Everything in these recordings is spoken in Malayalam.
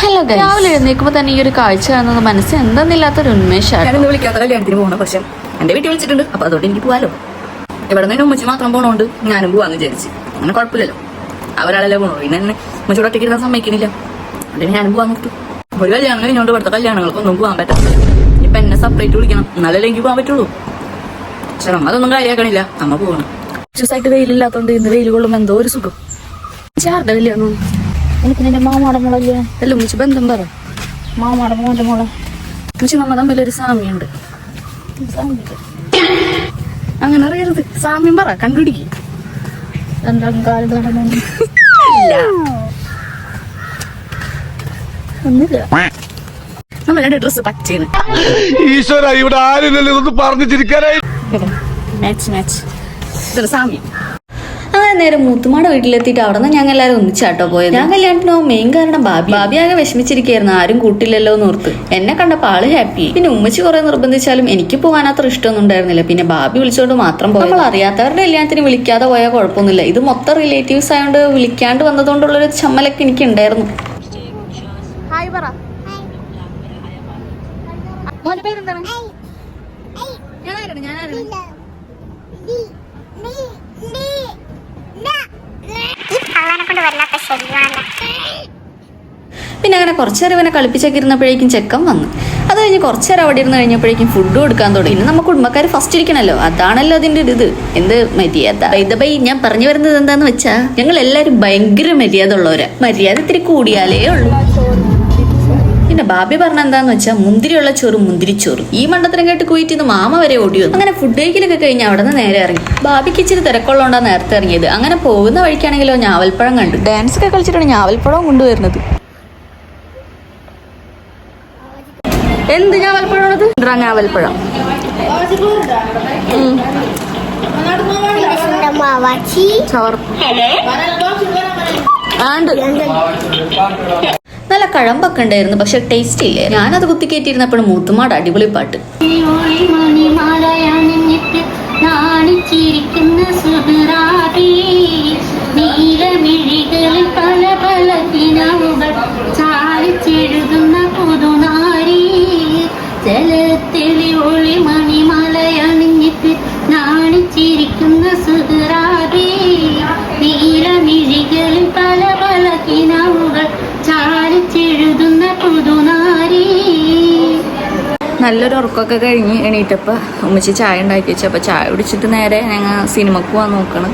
ഹലോ രാവിലെ എഴുന്നേൽക്കുമ്പോൾ തന്നെ ഈ ഒരു കാഴ്ച കാണുന്നത് മനസ്സിൽ എന്തെന്നില്ലാത്തൊരു ഉന്മേഷമാണ് ഞാൻ വിളിക്കാത്ത കല്യാണത്തിന് പോകണം പക്ഷെ എന്റെ വീട്ടിൽ വിളിച്ചിട്ടുണ്ട്. അപ്പൊ അതുകൊണ്ട് എനിക്ക് പോകാലോ ഇവിടെ നിന്ന് ഉമ്മച്ചി മാത്രം പോണോണ്ട് ഞാനും പോവാന്ന് വിചാരിച്ച്. അങ്ങനെ കുഴപ്പമില്ലല്ലോ. അവരാളല്ലേ പോണോ പിന്നെ എന്നെ ഉമ്മച്ചിയോട് ഒറ്റയ്ക്ക് ഇരുന്ന് സമ്മതിക്കുന്നില്ല അതുകൊണ്ട് ഞാനും പോവാൻ നോക്കും ഒരു കല്യാണം കഴിഞ്ഞോണ്ട് ഇവിടുത്തെ കല്യാണങ്ങൾക്കൊന്നും പോകാൻ പറ്റത്തില്ല. ഇപ്പൊ എന്നെ സെപ്പറേറ്റ് വിളിക്കണം. എന്നാലല്ലേ എനിക്ക് പോകാൻ പറ്റുള്ളൂ. പക്ഷെ നമ്മ അതൊന്നും കാര്യമാക്കണില്ല നമ്മ പോകണം ദിവസമായിട്ട് വെയിലില്ലാത്തോണ്ട് ഇന്ന് വെയിൽ കൊള്ളുമ്പോ എന്തോ ഒരു സുഖം. ചാരുടെ കല്യാണം എനിക്ക് നിന്റെ മാമാടെ മോളല്ലേ? അല്ല ഉമ്മച്ചി ബന്ധം പറ. മാമാടെ മോന്റെ മോളെ. ഉമ്മച്ചി തമ്മിൽ ഒരു സാമ്യുണ്ട് അങ്ങനെ അറിയരുത്. സാമ്യം പറ കണ്ടുപിടിക്ക്. രണ്ടാം കാലം നടന്നു ഒന്നുമില്ല. നമ്മൾ രണ്ട് ഡ്രസ് പച്ചയാണ് ഈശ്വര ഇവിടെ ആരും ഇതൊന്ന് പറഞ്ഞു ചിരിക്കാനായി. മാച്ച് മാച്ച് ഇതൊരു സാമ്യം. അങ്ങനെ നേരെ മൂത്തുമാടെ വീട്ടിലെത്തിയിട്ട് അവിടെ നിന്ന് ഞങ്ങൾ എല്ലാവരും ഒന്നിച്ചാട്ടോ പോയത്. ഞാൻ കല്യാണത്തിന് പോകാൻ മെയിൻ കാരണം ബാബി. ബാബി ആകെ വിഷമിച്ചിരിക്കുകയായിരുന്നു. ആരും കൂട്ടില്ലല്ലോ എന്ന് ഓർത്ത്. എന്നെ കണ്ടപ്പോൾ ആൾ ഹാപ്പി പിന്നെ ഉമ്മച്ചി കുറെ നിർബന്ധിച്ചാലും എനിക്ക് പോകാൻ അത്ര ഇഷ്ടമൊന്നും ഉണ്ടായിരുന്നില്ല. പിന്നെ ബാബി വിളിച്ചോണ്ട് മാത്രം പോയി നമ്മൾ അറിയാത്തവരുടെ കല്യാണത്തിന് വിളിക്കാതെ പോയാൽ കുഴപ്പമൊന്നുമില്ല. ഇത് മൊത്തം റിലേറ്റീവ്സ് ആയതുകൊണ്ട് വിളിക്കാണ്ട് വന്നതുകൊണ്ടുള്ളൊരു ചമ്മലൊക്കെ എനിക്ക് ഉണ്ടായിരുന്നു. ഹായ് പറ. പേരെന്താണ്? ഞാനാരാണ്? ഞാനാരാണ്? പിന്നെ അങ്ങനെ കുറച്ചു നേരം ഇവനെ കളിപ്പിച്ചൊക്കെ ഇരുന്നപ്പോഴേക്കും ചെക്കൻ വന്നു. അത് കഴിഞ്ഞ് കുറച്ചു നേരം അവിടെ ഇരുന്ന് കഴിഞ്ഞപ്പോഴേക്കും ഫുഡ് കൊടുക്കാൻ തുടങ്ങി. ഇന്ന് നമ്മൾ കുടുംബക്കാർ ഫസ്റ്റ് ഇരിക്കണല്ലോ. അതാണല്ലോ അതിന്റെ ഒരു ഇത്. എന്ത് മര്യാദ? ഇതബൈ ഞാൻ പറഞ്ഞു വരുന്നത് എന്താന്ന് വെച്ചാ ഞങ്ങൾ എല്ലാരും ഭയങ്കര മര്യാദ ഉള്ളവരാ. മര്യാദ ഇത്തിരി കൂടിയാലേ ഉള്ളൂ. ബാബി പറഞ്ഞ എന്താന്ന് വെച്ചാൽ മുന്തിരിയുള്ള ചോറ് മുന്തിരിച്ചോറ്. ഈ മണ്ടത്തരം കേട്ട് കുയിറ്റിന്ന് മാമ വരെ ഓടി വന്നു. അങ്ങനെ ഫുഡ് കഴിക്കലൊക്കെ കഴിഞ്ഞ് അവിടെ നിന്ന് നേരെ ഇറങ്ങി. ബാബിക്ക് ഇച്ചിരി തിരക്കുള്ളതുകൊണ്ടാണ് നേരത്തെ ഇറങ്ങിയത്. അങ്ങനെ പോകുന്ന വഴിക്കാണെങ്കിലോ ഞാവൽപ്പഴം കണ്ടു. ഡാൻസ് ഒക്കെ കളിച്ചിട്ടാണ് ഞാവൽപ്പഴം കൊണ്ടുവരുന്നത്. എന്ത് ഞാവൽപ്പഴമാണത്? ഞാവൽപ്പഴം ചവർ ആണ്ട്. നല്ല കഴമ്പൊക്കെ ഉണ്ടായിരുന്നു പക്ഷെ ടേസ്റ്റ് ഇല്ലേ? ഞാനത് കുത്തിക്കേറ്റിരുന്നപ്പോഴും മൂത്തുമാട് അടിപൊളി പാട്ട്. നല്ലൊരു ഉറക്കമൊക്കെ കഴിഞ്ഞ് എണീറ്റപ്പോൾ ഉമ്മച്ചി ചായ ഉണ്ടാക്കി വെച്ചു. അപ്പോൾ ചായ കുടിച്ചിട്ട് നേരെ ഞങ്ങൾ സിനിമക്ക് പോകാൻ നോക്കണം.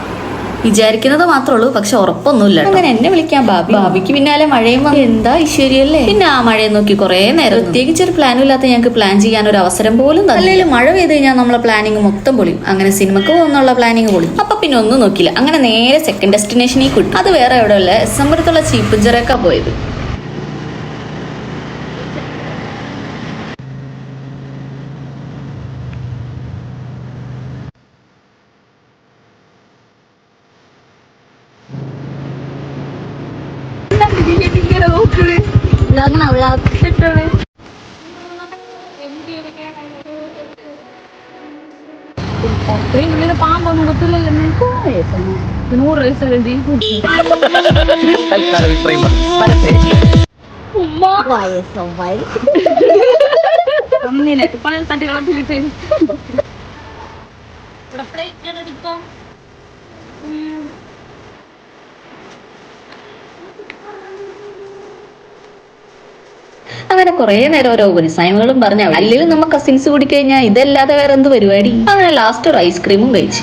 വിചാരിക്കുന്നത് മാത്രമേ ഉള്ളൂ പക്ഷെ ഉറപ്പൊന്നുമില്ല അങ്ങനെ എന്നെ വിളിക്കാൻ ബാബി ബാബിക്ക് പിന്നാലെ മഴയും വന്നു. എന്താ ഈശ്വരിയല്ലേ? പിന്നെ ആ മഴയെ നോക്കി കുറെ നേരം പ്രത്യേകിച്ച് ഒരു പ്ലാനും ഇല്ലാത്ത ഞങ്ങൾക്ക് പ്ലാൻ ചെയ്യാൻ ഒരു അവസരം പോലും അല്ലെങ്കിൽ മഴ പെയ്ത് കഴിഞ്ഞാൽ നമ്മളെ പ്ലാനിങ് മൊത്തം പൊളിയും. അങ്ങനെ സിനിമക്ക് പോകുന്നുള്ള പ്ലാനിങ് പൊളിയും. അപ്പൊ പിന്നെ ഒന്നും നോക്കില്ല അങ്ങനെ നേരെ സെക്കൻഡ് ഡെസ്റ്റിനേഷനിൽ കിട്ടും. അത് വേറെ എവിടെയല്ലേ എസ് ചീപ്പ് ചീപ്പുഞ്ചിറക്കാ പോയത്. നോക്കണേ. വ്ളോഗിനാ വ്ളോഗ് കിട്ടണേ അത്രയും ഉള്ളിൽ പാമ്പൊന്നും കൊത്തില്ലല്ലോ നിനക്കും വയസ്സാണ് നൂറ് വയസ്സല്ലേ നീ ഉമ്മ. വയസ്സോ വയസ്സ് പല തട്ടി കളത്തിൽ കിട്ടും ഇവിടെ പ്ലേറ്റ് എടുക്കാം അങ്ങനെ കുറെ നേരം ഓരോ ഉപനിസായങ്ങളും പറഞ്ഞ അല്ലെങ്കിൽ നമ്മ കസിൻസ് കൂടി ഇതല്ലാതെ വേറെ എന്ത് പരിപാടി? അങ്ങനെ ലാസ്റ്റ് ഒരു ഐസ്ക്രീമും കഴിച്ചു.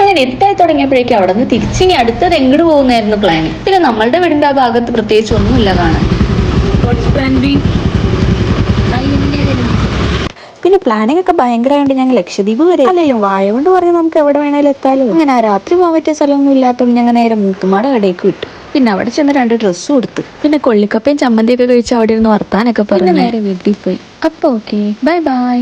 അങ്ങനെ എട്ടായി തുടങ്ങിയപ്പോഴേക്കും അവിടെ നിന്ന് തിരിച്ചിനി അടുത്തത് എങ്ങോട്ട് പോകുന്നായിരുന്നു പ്ലാൻ പിന്നെ നമ്മളുടെ വീടിന്റെ ആ ഭാഗത്ത് പ്രത്യേകിച്ച് ഒന്നുമില്ല കാണാൻ. പിന്നെ പ്ലാനിങ് ഒക്കെ ഭയങ്കരമായിട്ട് ഞങ്ങൾ ലക്ഷദ്വീപ് വരെ അല്ലല്ലോ വായ കൊണ്ട് പറഞ്ഞ് നമുക്ക് എവിടെ വേണേലും എത്താലോ. അങ്ങനെ രാത്രി പോകാൻ പറ്റിയ സ്ഥലമൊന്നും ഇല്ലാത്തതുകൊണ്ട് ഞങ്ങൾ നേരെ മൂത്തുമാട് കടയിലേക്ക് വിട്ടു. പിന്നെ അവിടെ ചെന്ന് രണ്ട് ഡ്രസ്സ് കൊടുത്തു പിന്നെ കൊള്ളിക്കപ്പയും ചമ്മന്തിയൊക്കെ കഴിച്ച് അവിടെ ഇരുന്ന് വർത്താനൊക്കെ പറഞ്ഞു. നേരെ വീട്ടിൽ പോയി. അപ്പൊ ഓക്കെ ബൈ ബൈ